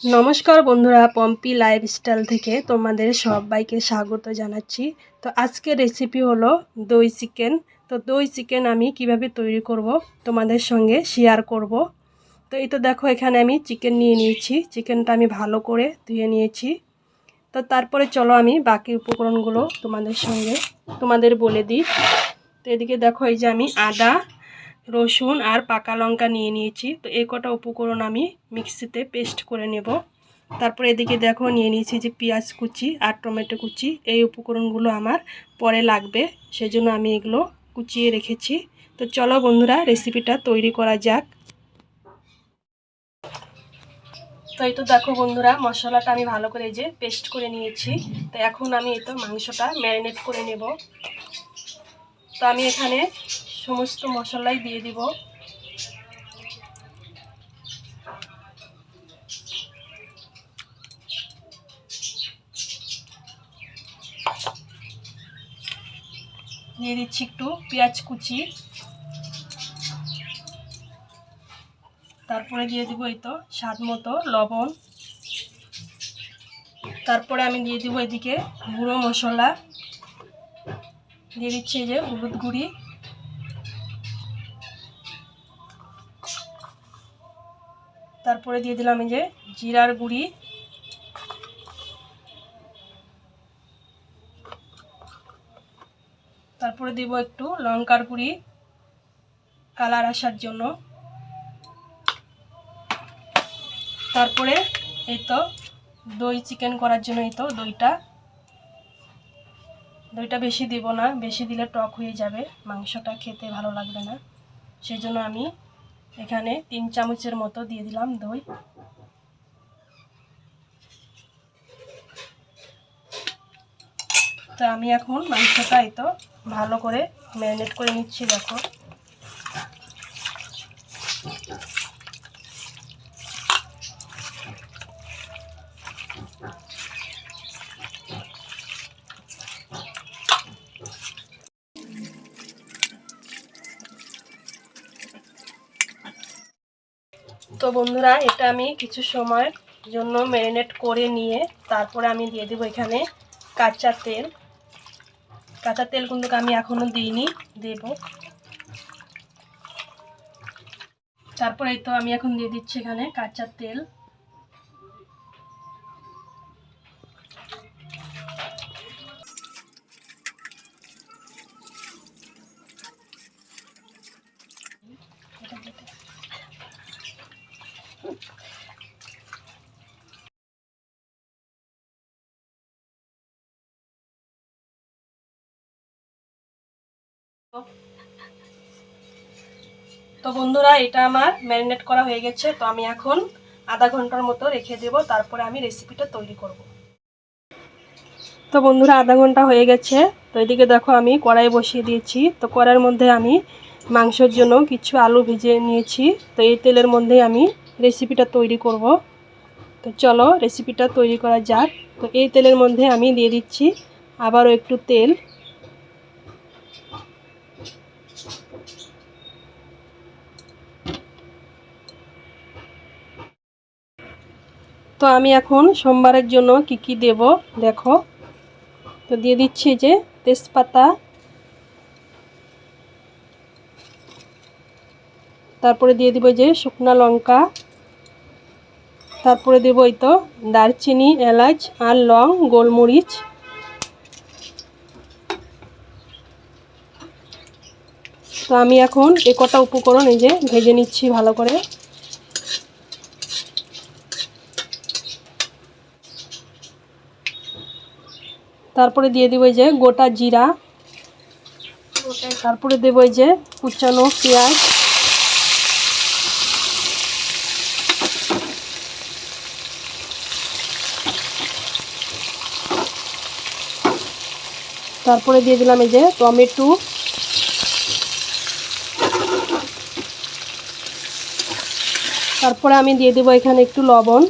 নমস্কার বন্ধুরা, পম্পি লাইফস্টাইল থেকে তোমাদের সবাইকে স্বাগত জানাচ্ছি। তো আজকের রেসিপি হলো দই চিকেন। তো দই চিকেন আমি কীভাবে তৈরি করব তোমাদের সঙ্গে শেয়ার করব। তো এই তো দেখো, এখানে আমি চিকেন নিয়ে নিয়েছি। চিকেনটা আমি ভালো করে ধুয়ে নিয়েছি। তো তারপরে চলো আমি বাকি উপকরণগুলো তোমাদের সঙ্গে তোমাদের বলে দিই। তো এদিকে দেখো, এই যে আমি আদা রসুন আর পাকা লঙ্কা নিয়ে নিয়েছি। তো এই কটা উপকরণ আমি মিক্সিতে পেস্ট করে নেব। তারপরে এদিকে দেখো নিয়ে নিয়েছি যে পেঁয়াজ কুচি আর টমেটো কুচি। এই উপকরণগুলো আমার পরে লাগবে, সেজন্য আমি এগুলো কুচিয়ে রেখেছি। তো চলো বন্ধুরা রেসিপিটা তৈরি করা যাক। তো এই তো দেখো বন্ধুরা, মশলাটা আমি ভালো করে যে পেস্ট করে নিয়েছি। তো এখন আমি এই তো মাংসটা ম্যারিনেট করে নেব। তো আমি এখানে সমস্ত মশলাই দিয়ে দিব। দিয়ে দিচ্ছি একটু পেঁয়াজ কুচি। তারপরে দিয়ে দিব এই তো স্বাদ মতো লবণ। তারপরে আমি দিয়ে দিব এদিকে গুঁড়ো মশলা। দিয়ে দিচ্ছি এই যে হলুদ গুঁড়ি। তারপরে দিয়ে দিলাম এই যে জিরার গুঁড়ি। তারপরে দিব একটু লঙ্কার গুঁড়ি, কালার আসার জন্য। তারপরে এই তো দই চিকেন করার জন্য এই তো দইটা। দইটা বেশি দিব না, বেশি দিলে টক হয়ে যাবে, মাংসটা খেতে ভালো লাগবে না। সেই জন্য আমি এখানে তিন চামচের মতো দিয়ে দিলাম দই। তো আমি এখন মাংসটা এই তো ভালো করে ম্যারিনেট করে নিচ্ছি, দেখো। তো বন্ধুরা, এটা আমি কিছু সময়ের জন্য ম্যারিনেট করে নিয়ে তারপরে আমি দিয়ে দেবো এখানে কাঁচা তেল। কাঁচা তেল কিন্তু আমি এখনও দিইনি, দেব। তারপরে তো আমি এখন দিয়ে দিচ্ছি এখানে কাঁচা তেল। তো বন্ধুরা, এটা আমার ম্যারিনেট করা হয়ে গেছে। তো আমি এখন আধা ঘণ্টার মতো রেখে দেব, তারপরে আমি রেসিপিটা তৈরি করব। তো বন্ধুরা, আধা ঘণ্টা হয়ে গেছে। তো এদিকে দেখো, আমি কড়াই বসিয়ে দিয়েছি। তো কড়াইয়ের মধ্যে আমি মাংসের জন্য কিছু আলু ভেজে নিয়েছি। তো এই তেলের মধ্যে আমি রেসিপিটা তৈরি করব। তো চলো রেসিপিটা তৈরি করা যাক। তো এই তেলের মধ্যে আমি দিয়ে দিচ্ছি আবারও একটু তেল। তো আমি এখন সোমবারের জন্য কি কি দেব? দেখো। তো দিয়ে দিচ্ছি যে তেজপাতা। তারপরে দিয়ে দিব যে শুকনো লঙ্কা। তারপরে দেব এই তো দারচিনি, এলাচ আর লং গোলমরিচ। তো আমি এখন এ কটা উপকরণ এই যে ভেজে নিচ্ছি ভালো করে। তারপরে দিয়ে দেবো যে গোটা জিরা। তারপরে দেবো যে কুচানো পেঁয়াজ। তারপরে দিয়ে দিলাম এই যে টমেটো। তারপরে আমি দিয়ে দেবো এখানে একটু লবণ।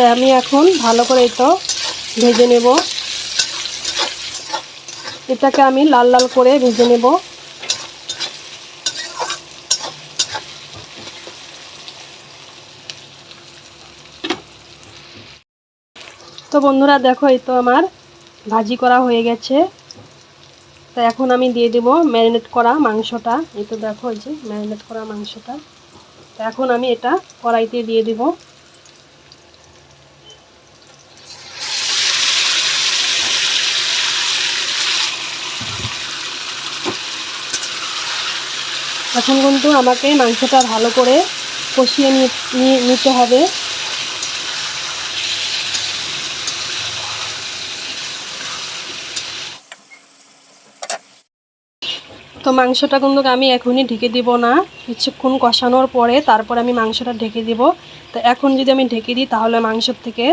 তো আমি এখন ভালো করে তো ভেজে নেব। এটাকে আমি লাল লাল করে ভেজে নেব। তো বন্ধুরা, দেখো এই তো আমার ভাজি করা হয়ে গেছে। তো এখন আমি দিয়ে দেব ম্যারিনেট করা মাংসটা। এই তো দেখো যে ম্যারিনেট করা মাংসটা। তো এখন আমি এটা কড়াইতে দিয়ে দেবো। এখন কিন্তু আমাকে মাংসটা ভালো করে কষিয়ে নিতে হবে। তো মাংসটা কিন্তু আমি এখনই ঢেকে দিব না। কিছুক্ষণ কষানোর পরে তারপর আমি মাংসটা ঢেকে দিব। তো এখন যদি আমি ঢেকে দিই তাহলে মাংসর থেকে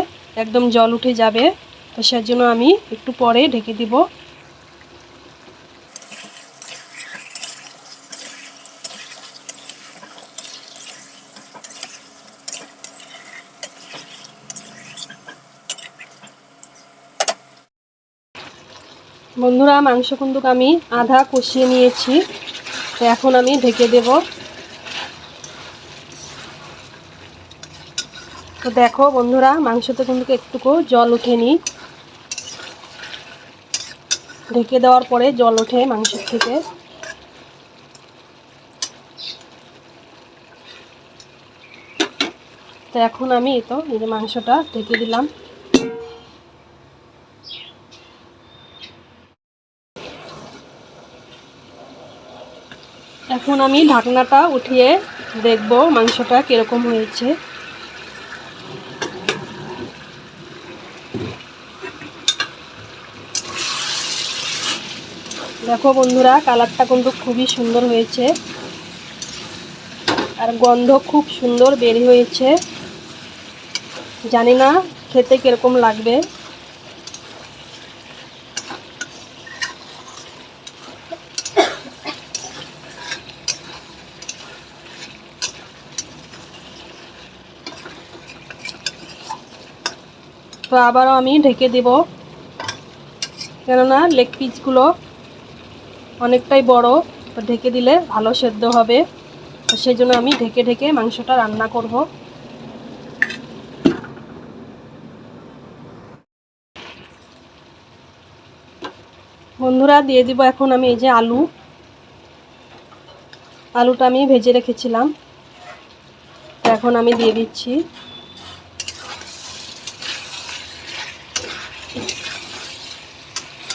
একদম জল উঠে যাবে। তো সেজন্য আমি একটু পরে ঢেকে দিব। বন্ধুরা, মাংস কিন্তু আমি আধা কষিয়ে নিয়েছি। তো এখন আমি ঢেকে দেব। তো দেখো বন্ধুরা, মাংসতে কিন্তু একটুকু জল ওঠেনি ঢেকে দেওয়ার পরে জল ওঠে মাংসের থেকে। তো এখন আমি তো এই যে মাংসটা ঢেকে দিলাম। এখন আমি ঢাকনাটা উঠিয়ে দেখব মাংসটা কীরকম হয়েছে। দেখো বন্ধুরা, কালারটা কিন্তু খুবই সুন্দর হয়েছে। আর গন্ধ খুব সুন্দর বের হয়েছে। জানি না খেতে কীরকম লাগবে। তো আবারও আমি ঢেকে দেব। কেননা লেগ পিসগুলো অনেকটাই বড়, তো ঢেকে দিলে ভালো সেদ্ধ হবে। তো সেই জন্য আমি ঢেকে ঢেকে মাংসটা রান্না করব। বন্ধুরা, দিয়ে দিব এখন আমি এই যে আলু। আলুটা আমি ভেজে রেখেছিলাম। এখন আমি দিয়ে দিচ্ছি।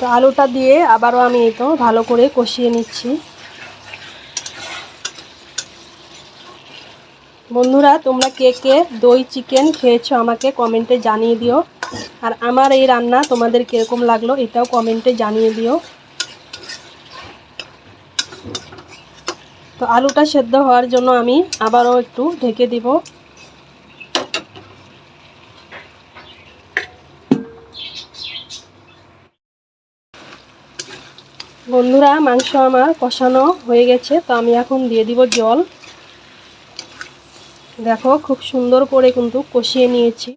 তো আলুটা দিয়ে আবারও আমি এই তো ভালো করে কষিয়ে নিচ্ছি। বন্ধুরা, তোমরা কে কে দই চিকেন খেয়েছো আমাকে কমেন্টে জানিয়ে দিও। আর আমার এই রান্না তোমাদের কীরকম লাগল এটাও কমেন্টে জানিয়ে দিও। তো আলুটা সেদ্ধ হওয়ার জন্য আমি আবারও একটু ঢেকে দিব। বন্ধুরা, মাংস আমার কষানো হয়ে গেছে, তো আমি এখন দিয়ে দিব জল। দেখো, খুব সুন্দর করে কিন্তু কষিয়ে নিয়েছি।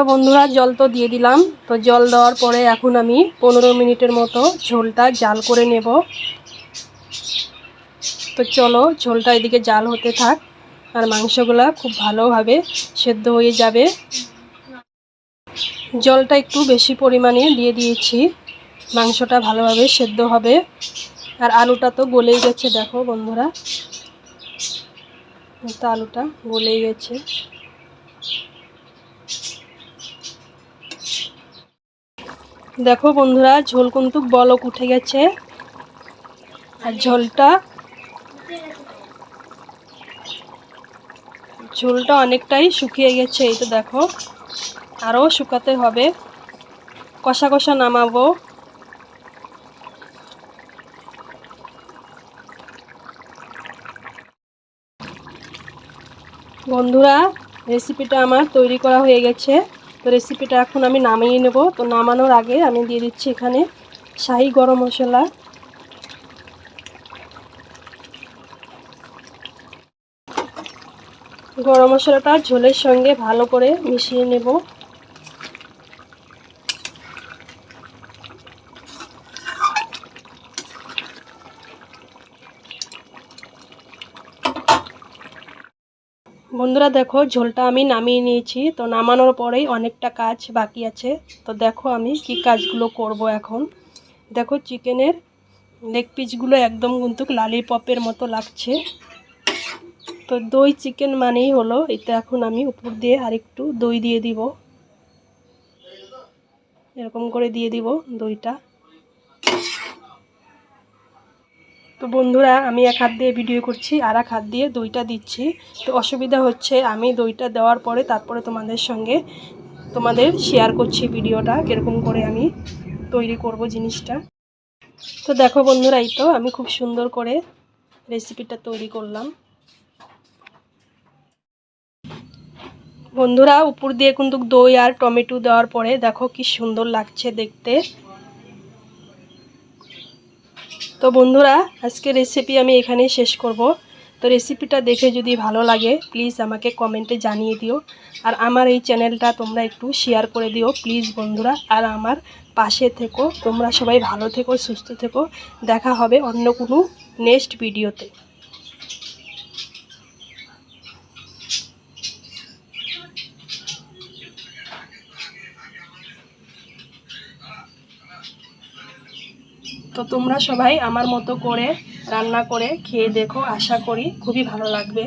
তো বন্ধুরা, জল তো দিয়ে দিলাম। তো জল দেওয়ার পরে এখন আমি পনেরো মিনিটের মতো ঝোলটা জাল করে নেব। তো চলো, ঝোলটা এদিকে জাল হতে থাক, আর মাংসগুলা খুব ভালোভাবে সেদ্ধ হয়ে যাবে। জলটা একটু বেশি পরিমাণে দিয়ে দিয়েছি। মাংসটা ভালোভাবে সেদ্ধ হবে। আর আলুটা তো গলেই গেছে, দেখো বন্ধুরা। তো আলুটা গলেই গেছে। দেখো বন্ধুরা, ঝোল কিন্তু বলক উঠে গেছে। আর ঝোলটা ঝোলটা অনেকটাই শুকিয়ে গেছে, এই তো দেখো। আরও শুকাতে হবে। কষা কষা নামাবো। বন্ধুরা রেসিপিটা আমার তৈরি করা হয়ে গেছে। তো রেসিপিটা এখন আমি নামিয়ে নেব। তো নামানোর আগে আমি দিয়ে দিচ্ছি এখানে শাহি গরম মশলা। গরম মশলাটা ঝোলের সঙ্গে ভালো করে মিশিয়ে নেব। বন্ধুরা দেখো, ঝোলটা আমি নামিয়ে নিয়েছি। তো নামানোর পরেই অনেকটা কাজ বাকি আছে। তো দেখো আমি কি কাজগুলো করব এখন। দেখো, চিকেনের লেগ পিসগুলো একদম কিন্তু লালিপপের মতো লাগছে। তো দই চিকেন মানেই হলো, এটা এখন আমি উপর দিয়ে আরেকটু দই দিয়ে দিব। এরকম করে দিয়ে দিব দইটা। তো বন্ধুরা, আমি এক হাত দিয়ে ভিডিও করছি, আর এক হাত দিয়ে দইটা দিচ্ছি। তো অসুবিধা হচ্ছে, আমি দইটা দেওয়ার পরে তারপরে তোমাদের সঙ্গে তোমাদের শেয়ার করছি ভিডিওটা কীরকম করে আমি তৈরি করব জিনিসটা। তো দেখো বন্ধুরা, এই তো আমি খুব সুন্দর করে রেসিপিটা তৈরি করলাম। বন্ধুরা, উপর দিয়ে কিন্তু দই আর টমেটো দেওয়ার পরে দেখো কি সুন্দর লাগছে দেখতে। তো বন্ধুরা আজকে রেসিপি আমি এখানেই শেষ করব। তো রেসিপিটা দেখে যদি ভালো লাগে প্লিজ আমাকে কমেন্টে জানিয়ে দিও। আর আমার এই চ্যানেলটা তোমরা একটু শেয়ার করে দিও প্লিজ বন্ধুরা। আর আমার পাশে থেকো, তোমরা সবাই ভালো থেকো, সুস্থ থেকো। দেখা হবে অন্য কোনো নেক্সট ভিডিওতে তো তোমরা সবাই আমার মতো করে রান্না করে খেয়ে দেখো, আশা করি। খুবই ভালো লাগবে।